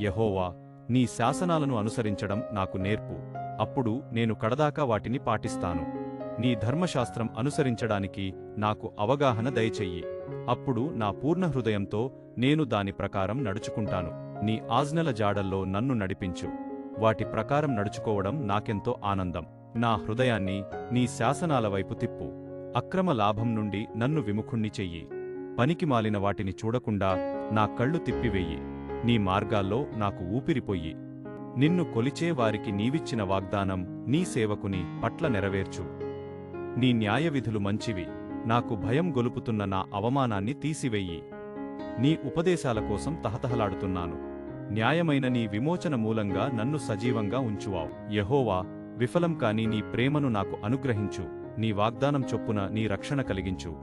యహోవా నీ శాసనాలను అనుసరించడం నాకు నేర్పు. అప్పుడు నేను కడదాకా వాటిని పాటిస్తాను. నీ ధర్మశాస్త్రం అనుసరించడానికి నాకు అవగాహన దయచెయ్యి. అప్పుడు నా పూర్ణ హృదయంతో నేను దాని ప్రకారం నడుచుకుంటాను. నీ ఆజ్ఞల జాడల్లో నన్ను నడిపించు. వాటి ప్రకారం నడుచుకోవడం నాకెంతో ఆనందం. నా హృదయాన్ని నీ శాసనాల వైపు తిప్పు. అక్రమ లాభం నుండి నన్ను విముఖుణ్ణి చెయ్యి. పనికి మాలిన వాటిని చూడకుండా నా కళ్ళు తిప్పివెయ్యి నీ మార్గాల్లో నాకు ఊపిరిపోయి నిన్ను కొలిచే వారికి నీవిచ్చిన వాగ్దానం నీ సేవకుని పట్ల నెరవేర్చు. నీ న్యాయవిధులు మంచివి. నాకు భయం గొలుపుతున్న నా అవమానాన్ని తీసివెయ్యి నీ ఉపదేశాల కోసం తహతహలాడుతున్నాను. న్యాయమైన నీ విమోచన మూలంగా నన్ను సజీవంగా ఉంచువావు. యహోవా విఫలం కాని నీ ప్రేమను నాకు అనుగ్రహించు. నీ వాగ్దానం చొప్పున నీ రక్షణ కలిగించు.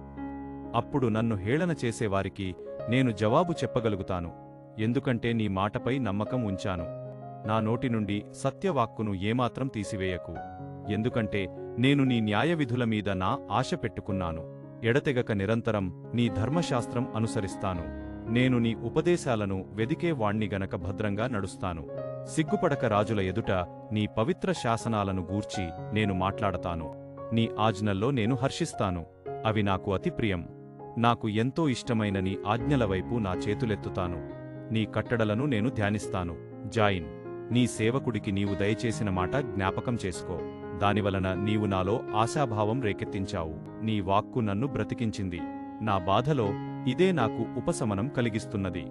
అప్పుడు నన్ను హేళన చేసేవారికి నేను జవాబు చెప్పగలుగుతాను. ఎందుకంటే నీ మాటపై నమ్మకం ఉంచాను. నా నోటి నుండి సత్యవాక్కును ఏమాత్రం తీసివేయకు. ఎందుకంటే నేను నీ న్యాయవిధుల మీద నా ఆశ పెట్టుకున్నాను. ఎడతెగక నిరంతరం నీ ధర్మశాస్త్రం అనుసరిస్తాను. నేను నీ ఉపదేశాలను వెదికే వాణ్ణి గనక భద్రంగా నడుస్తాను. సిగ్గుపడక రాజుల ఎదుట నీ పవిత్ర శాసనాలను గూర్చి నేను మాట్లాడతాను. నీ ఆజ్ఞల్లో నేను హర్షిస్తాను. అవి నాకు అతి ప్రియం నాకు ఎంతో ఇష్టమైన నీ ఆజ్ఞల వైపు నా చేతులెత్తుతాను. నీ కట్టడలను నేను ధ్యానిస్తాను. జాయిన్. నీ సేవకుడికి నీవు దయచేసిన మాట జ్ఞాపకం చేసుకో. దానివలన నీవు నాలో ఆశాభావం రేకెత్తించావు. నీ వాక్కు నన్ను బ్రతికించింది. నా బాధలో ఇదే నాకు ఉపశమనం కలిగిస్తున్నది.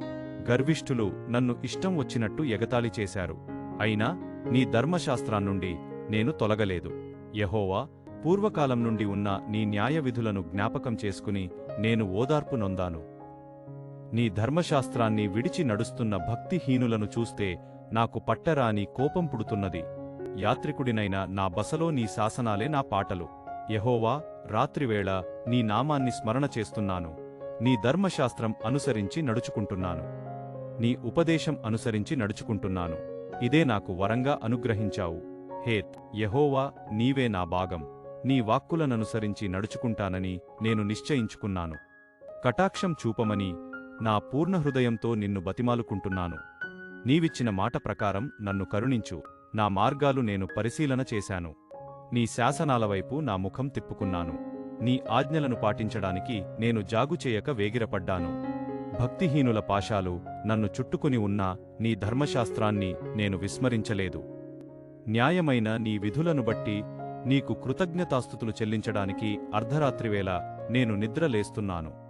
గర్విష్ఠులు నన్ను ఇష్టం వచ్చినట్టు ఎగతాళి చేశారు. అయినా నీ ధర్మశాస్త్రాన్నుండి నేను తొలగలేదు. యహోవా పూర్వకాలం నుండి ఉన్న నీ న్యాయవిధులను జ్ఞాపకం చేసుకుని నేను ఓదార్పు నొందాను. నీ ధర్మశాస్త్రాన్ని విడిచి నడుస్తున్న భక్తిహీనులను చూస్తే నాకు పట్టరాని కోపం పుడుతున్నది. యాత్రికుడినైన నా బసలో నీ శాసనాలే నా పాటలు. యహోవా రాత్రివేళ నీ నామాన్ని స్మరణ చేస్తున్నాను. నీ ధర్మశాస్త్రం అనుసరించి నడుచుకుంటున్నాను. నీ ఉపదేశం అనుసరించి నడుచుకుంటున్నాను. ఇదే నాకు వరంగా అనుగ్రహించావు. హేత్ యహోవా నీవే నా భాగం. నీ వాక్కులననుసరించి నడుచుకుంటానని నేను నిశ్చయించుకున్నాను. కటాక్షం చూపమని నా పూర్ణ హృదయంతో నిన్ను బతిమాలుకుంటున్నాను. నీవిచ్చిన మాట ప్రకారం నన్ను కరుణించు. నా మార్గాలు నేను పరిశీలన చేశాను. నీ శాసనాల వైపు నా ముఖం తిప్పుకున్నాను. నీ ఆజ్ఞలను పాటించడానికి నేను జాగుచేయక వేగిరపడ్డాను. భక్తిహీనుల పాశాలు నన్ను చుట్టుకుని ఉన్నా నీ ధర్మశాస్త్రాన్ని నేను విస్మరించలేదు. న్యాయమైన నీ విధులను బట్టి నీకు కృతజ్ఞతాస్థుతులు చెల్లించడానికి అర్ధరాత్రివేళ నేను నిద్రలేస్తున్నాను.